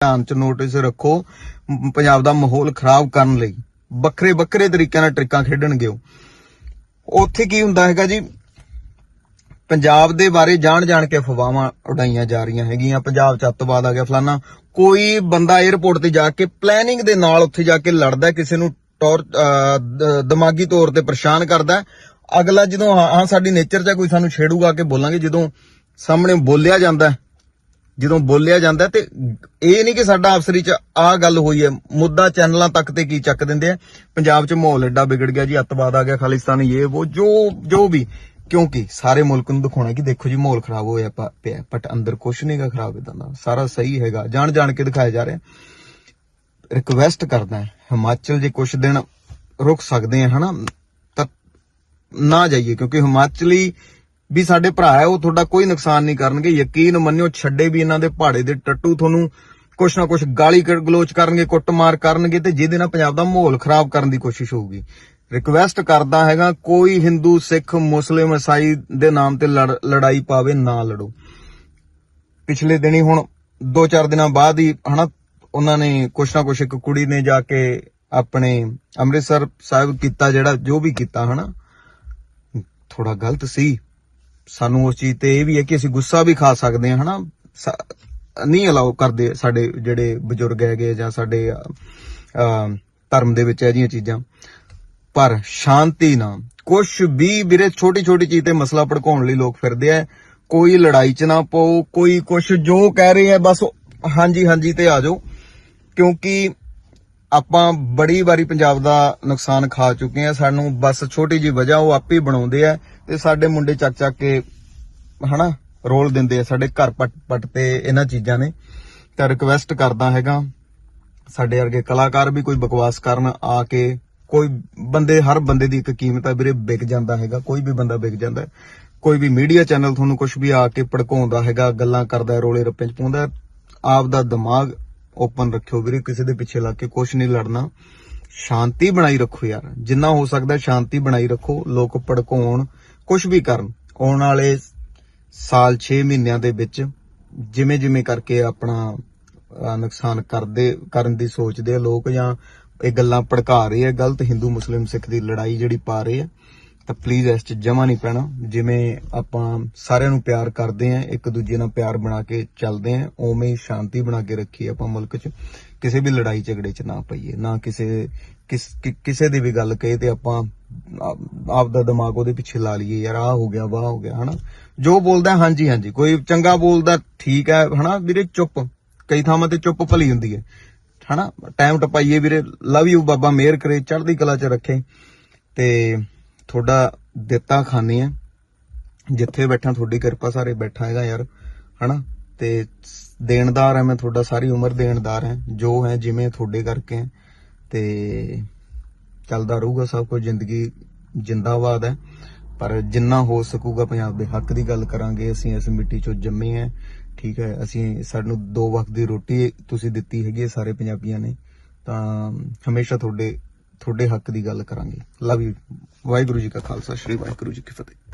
ਧਿਆਨ ਚ ਨੋਟਿਸ ਰੱਖੋ ਪੰਜਾਬ ਦਾ ਮਾਹੌਲ ਖਰਾਬ ਕਰਨ ਲਈ। ਵੱਖਰੇ ਵੱਖਰੇ ਤਰੀਕਿਆਂ ਨਾਲ ਟ੍ਰਿਕਾਂ ਖੇਡਣਗੇ ਉਹ। ਉੱਥੇ ਕੀ ਹੁੰਦਾ ਹੈਗਾ ਜੀ? ਪੰਜਾਬ ਦੇ ਬਾਰੇ ਜਾਣ ਜਾਣ ਕੇ ਅਫਵਾਹਾਂ ਉਡਾਈਆਂ ਜਾ ਰਹੀਆਂ ਹੈਗੀਆਂ। ਪੰਜਾਬ ਚ ਅੱਤਵਾਦ ਆ ਗਿਆ ਫਲਾਨਾ। ਕੋਈ ਬੰਦਾ 에ਅਰਪੋਰਟ ਤੇ ਜਾ ਕੇ ਪਲੈਨਿੰਗ ਦੇ ਨਾਲ ਉੱਥੇ ਜਾ ਕੇ ਲੜਦਾ, ਕਿਸੇ ਨੂੰ ਟੌਰ ਦਿਮਾਗੀ ਤੌਰ ਤੇ ਪਰੇਸ਼ਾਨ ਕਰਦਾ। ਅਗਲਾ ਜਦੋਂ, ਹਾਂ ਸਾਡੀ ਨੇਚਰ 'ਚ ਕੋਈ ਸਾਨੂੰ ਛੇੜੂਗਾ ਕਿ ਬੋਲਾਂਗੇ। ਜਦੋਂ ਸਾਹਮਣੇ ਬੋਲਿਆ ਜਾਂਦਾ ਜਦੋਂ ਬੋਲਿਆ ਜਾਂਦਾ ਤੇ ਇਹ ਨਹੀਂ ਕਿ ਸਾਡਾ ਅਫਸਰੀ ਚ ਆ ਗੱਲ ਹੋਈ ਹੈ, ਮੁੱਦਾ ਚੈਨਲਾਂ ਤੱਕ ਤੇ ਕੀ ਚੱਕ ਦਿੰਦੇ ਆ। ਪੰਜਾਬ ਚ ਮਾਹੌਲ ਐਡਾ ਵਿਗੜ ਗਿਆ ਜੀ, ਅੱਤਵਾਦ ਆ ਗਿਆ, ਖਾਲਿਸਤਾਨ ਇਹ, ਉਹ ਜੋ ਜੋ ਵੀ। ਕਿਉਂਕਿ ਸਾਰੇ ਮੁਲਕ ਨੂੰ ਦਿਖਾਉਣਾ ਕਿ ਦੇਖੋ ਜੀ, ਮਾਹੌਲ ਖਰਾਬ ਹੋਇਆ ਪਿਆ ਬਟ ਅੰਦਰ ਕੁਛ ਨਹੀਂਗਾ ਖਰਾਬ ਇਦਾਂ ਦਾ। ਸਾਰਾ ਸਹੀ ਹੈਗਾ। ਜਾਣ ਜਾਣ ਕੇ ਦਿਖਾਇਆ ਜਾ ਰਿਹਾ। ਰਿਕਵੈਸਟ ਕਰਦਾ ਹਿਮਾਚਲ ਜੇ ਕੁਛ ਦਿਨ ਰੁਕ ਸਕਦੇ ਆ, ਹਨਾ? ਤਾਂ ਨਾ ਜਾਈਏ, ਕਿਉਂਕਿ ਹਿਮਾਚਲੀ ਵੀ ਸਾਡੇ ਭਰਾ ਹੈ, ਉਹ ਤੁਹਾਡਾ ਕੋਈ ਨੁਕਸਾਨ ਨਹੀਂ ਕਰਨਗੇ। ਯਕੀਨ ਮੰਨਿਓ, ਛੱਡੇ ਵੀ ਇਹਨਾਂ ਦੇ ਪਹਾੜੇ ਦੇ ਟੱਟੂ ਤੁਹਾਨੂੰ ਕੁਛ ਨਾ ਕੁਛ ਗਾਲੀ ਗਲੋਚ ਕਰਨਗੇ, ਕੁੱਟਮਾਰ ਕਰਨਗੇ ਤੇ ਜਿਹਦੇ ਨਾਲ ਪੰਜਾਬ ਦਾ ਮਾਹੌਲ ਖਰਾਬ ਕਰਨ ਦੀ ਕੋਸ਼ਿਸ਼ ਹੋਊਗੀ। ਰਿਕਵੈਸਟ ਕਰਦਾ ਹੈਗਾ, ਕੋਈ ਹਿੰਦੂ, ਸਿੱਖ, ਮੁਸਲਿਮ, ਈਸਾਈ ਦੇ ਨਾਮ ਤੇ ਲੜਾਈ ਪਾਵੇ, ਨਾ ਲੜੋ। ਪਿਛਲੇ ਦਿਨੀ ਹੁਣ 2-4 ਦਿਨਾਂ ਬਾਅਦ ਹੀ, ਹਨਾ, ਉਹਨਾਂ ਨੇ ਕੁਛ ਨਾ ਕੁਛ ਇੱਕ ਕੁੜੀ ਨੇ ਜਾ ਕੇ ਆਪਣੇ ਅੰਮ੍ਰਿਤਸਰ ਸਾਹਿਬ ਕੀਤਾ ਜਿਹੜਾ, ਜੋ ਵੀ ਕੀਤਾ, ਹਨਾ। ਥੋੜਾ ਗਲਤ ਸੀ। ਸਾਨੂੰ ਉਸ ਚੀਜ਼ ਤੇ ਇਹ ਵੀ ਹੈ ਕਿ ਅਸੀਂ ਗੁੱਸਾ ਵੀ ਖਾ ਸਕਦੇ ਹਾਂ, ਹਨਾ? ਸ- ਨਹੀਂ ਅਲਾਉ ਕਰਦੇ ਸਾਡੇ ਜਿਹੜੇ ਬਜ਼ੁਰਗ ਹੈਗੇ ਜਾਂ ਸਾਡੇ ਧਰਮ ਦੇ ਵਿੱਚ ਇਹ ਜਿਹੀਆਂ ਚੀਜ਼ਾਂ। ਪਰ ਸ਼ਾਂਤੀ ਨਾਲ ਕੁਛ ਵੀ ਵੀਰੇ ਛੋਟੀ ਛੋਟੀ ਚੀਜ਼ ਤੇ ਮਸਲਾ ਭੜਕਾਉਣ ਲਈ ਲੋਕ ਫਿਰਦੇ ਆ। ਕੋਈ ਲੜਾਈ 'ਚ ਨਾ ਪਾਓ ਕੋਈ ਕੁਛ ਜੋ ਕਹਿ ਰਹੇ ਆ, ਬਸ ਹਾਂਜੀ ਹਾਂਜੀ ਤੇ ਆ ਜਾਓ। ਕਿਉਂਕਿ ਆਪਾਂ ਬੜੀ ਵਾਰੀ ਪੰਜਾਬ ਦਾ ਨੁਕਸਾਨ ਖਾ ਚੁੱਕੇ ਆ, ਸਾਨੂੰ ਬਸ ਛੋਟੀ ਜੀ ਵਜ੍ਹਾ ਉਹ ਆਪੇ ਬਣਾਉਂਦੇ ਆ। ਤੇ ਸਾਡੇ ਮੁੰਡੇ ਚੱਕ ਚੱਕ ਕੇ, ਹਨਾ, ਰੋਲ ਦਿੰਦੇ ਆ, ਸਾਡੇ ਘਰ ਪਟ ਪਟ ਤੇ ਇਹਨਾਂ ਚੀਜ਼ਾਂ ਨੇ। ਤਾਂ ਰਿਕਵੈਸਟ ਕਰਦਾ ਹੈਗਾ, ਸਾਡੇ ਵਰਗੇ ਕਲਾਕਾਰ ਵੀ ਕੋਈ ਬਕਵਾਸ ਕਰਨ ਆ ਕੇ, ਕੋਈ ਬੰਦੇ, ਹਰ ਬੰਦੇ ਦੀ ਇੱਕ ਕੀਮਤ ਹੈ ਵੀਰੇ, ਵਿਕ ਜਾਂਦਾ ਹੈਗਾ, ਕੋਈ ਵੀ ਬੰਦਾ ਵਿਕ ਜਾਂਦਾ ਕੋਈ ਵੀ ਮੀਡੀਆ ਚੈਨਲ ਤੁਹਾਨੂੰ ਕੁਝ ਵੀ ਆ ਕੇ ਭੜਕਾਉਂਦਾ ਹੈਗਾ, ਗੱਲਾਂ ਕਰਦਾ ਰੋਲੇ ਰੱਪੇ ਚ ਪਾਉਂਦਾ ਆਪ ਦਾ ਦਿਮਾਗ ਓਪਨ ਰੱਖਿਓ ਵੀਰੇ, ਕਿਸੇ ਦੇ ਪਿੱਛੇ ਲੱਗ ਕੇ ਕੁਝ ਨਹੀਂ ਲੜਨਾ। ਸ਼ਾਂਤੀ ਬਣਾਈ ਰੱਖੋ ਯਾਰ, ਜਿੰਨਾ ਹੋ ਸਕਦਾ ਸ਼ਾਂਤੀ ਬਣਾਈ ਰੱਖੋ, ਲੋਕ ਭੜਕਾਉਣ ਕੁਝ ਵੀ ਕਰਨ। ਆਉਣ ਵਾਲੇ ਸਾਲ 6 ਮਹੀਨਿਆਂ ਦੇ ਵਿੱਚ ਜਿਵੇਂ ਜਿਵੇਂ ਕਰਕੇ ਆਪਣਾ ਨੁਕਸਾਨ ਕਰਦੇ, ਕਰਨ ਦੀ ਸੋਚਦੇ ਆ ਲੋਕ ਜਾਂ ਇਹ ਗੱਲਾਂ ਭੜਕਾ ਰਹੇ ਆ, ਗਲਤ ਹਿੰਦੂ ਮੁਸਲਿਮ ਸਿੱਖ ਦੀ ਲੜਾਈ ਜਿਹੜੀ ਪਾ ਰਹੇ ਆ, ਤਾਂ ਪਲੀਜ਼ ਇਸ ਚ ਜਮਾ ਨਹੀਂ ਪੈਣਾ। ਜਿਵੇਂ ਆਪਾਂ ਸਾਰਿਆਂ ਨੂੰ ਪਿਆਰ ਕਰਦੇ ਆ, ਇੱਕ ਦੂਜੇ ਨਾਲ ਪਿਆਰ ਬਣਾ ਕੇ ਚੱਲਦੇ ਆ, ਉਵੇਂ ਹੀ ਸ਼ਾਂਤੀ ਬਣਾ ਕੇ ਰੱਖੀਏ ਆਪਾਂ ਮੁਲਕ 'ਚ। ਕਿਸੇ ਵੀ ਲੜਾਈ ਝਗੜੇ 'ਚ ਨਾ ਪਈਏ, ਨਾ ਕਿਸੇ ਕਿਸੇ ਦੀ ਵੀ ਗੱਲ ਕਹੇ ਤੇ ਆਪਾਂ ਆਪ- ਦਾ ਦਿਮਾਗ ਉਹਦੇ ਪਿੱਛੇ ਲਾ ਲਈਏ, ਯਾਰ ਆਹ ਹੋ ਗਿਆ, ਵਾਹ ਹੋ ਗਿਆ, ਹਨਾ? ਜੋ ਬੋਲਦਾ ਹਾਂਜੀ ਹਾਂਜੀ। ਕੋਈ ਚੰਗਾ ਬੋਲਦਾ ਠੀਕ ਹੈ, ਹਨਾ? ਵੀਰੇ, ਚੁੱਪ। ਕਈ ਥਾਵਾਂ ਤੇ ਚੁੱਪ ਭਲੀ ਹੁੰਦੀ ਹੈ। ਹਨਾ? ਟਾਈਮ ਟਪਾਈਏ ਵੀਰੇ। ਲਵ ਯੂ ਬਾਬਾ, ਮਿਹਰ ਕਰੇ, ਚੜ੍ਹਦੀ ਕਲਾ 'ਚ ਰੱਖੇ। ਤੇ ਤੁਹਾਡਾ ਦਿੱਤਾ ਖਾਨੀ ਆ। ਜਿੱਥੇ ਬੈਠਾ, ਤੁਹਾਡੀ ਕਿਰਪਾ ਸਾਰੇ ਬੈਠਾ ਹੈਗਾ ਯਾਰ, ਹਨਾ? ਤੇ ਦੇਣਦਾਰ ਹੈ ਮੈਂ ਤੁਹਾਡਾ ਸਾਰੀ ਉਮਰ ਦੇਣਦਾਰ ਹੈ ਜੋ ਹੈ, ਜਿਵੇਂ ਤੁਹਾਡੇ ਕਰਕੇ। ਤੇ ਚੱਲਦਾ ਰਹੂਗਾ, ਸਭ ਕੁਝ ਜ਼ਿੰਦਗੀ ਜਿੰਦਾਬਾਦ ਹੈ। ਪਰ ਜਿੰਨਾ ਹੋ ਸਕੂਗਾ ਪੰਜਾਬ ਦੇ ਹੱਕ ਦੀ ਗੱਲ ਕਰਾਂਗੇ, ਅਸੀਂ ਇਸ ਮਿੱਟੀ ਚੋਂ ਜੰਮੇ ਆ ਠੀਕ ਹੈ। ਅਸੀਂ ਸਾਨੂੰ ਦੋ ਵਕਤ ਦੀ ਰੋਟੀ ਤੁਸੀਂ ਦਿੱਤੀ ਹੈਗੀ ਹੈ ਸਾਰੇ ਪੰਜਾਬੀਆਂ ਨੇ, ਤਾਂ ਹਮੇਸ਼ਾ ਤੁਹਾਡੇ ਤੁਹਾਡੇ ਹੱਕ ਦੀ ਗੱਲ ਕਰਾਂਗੇ। ਲਵ ਯੂ ਵਾਹਿਗੁਰੂ ਜੀ ਕਾ ਖਾਲਸਾ, ਸ੍ਰੀ ਵਾਹਿਗੁਰੂ ਜੀ ਕੀ ਫਤਿਹ।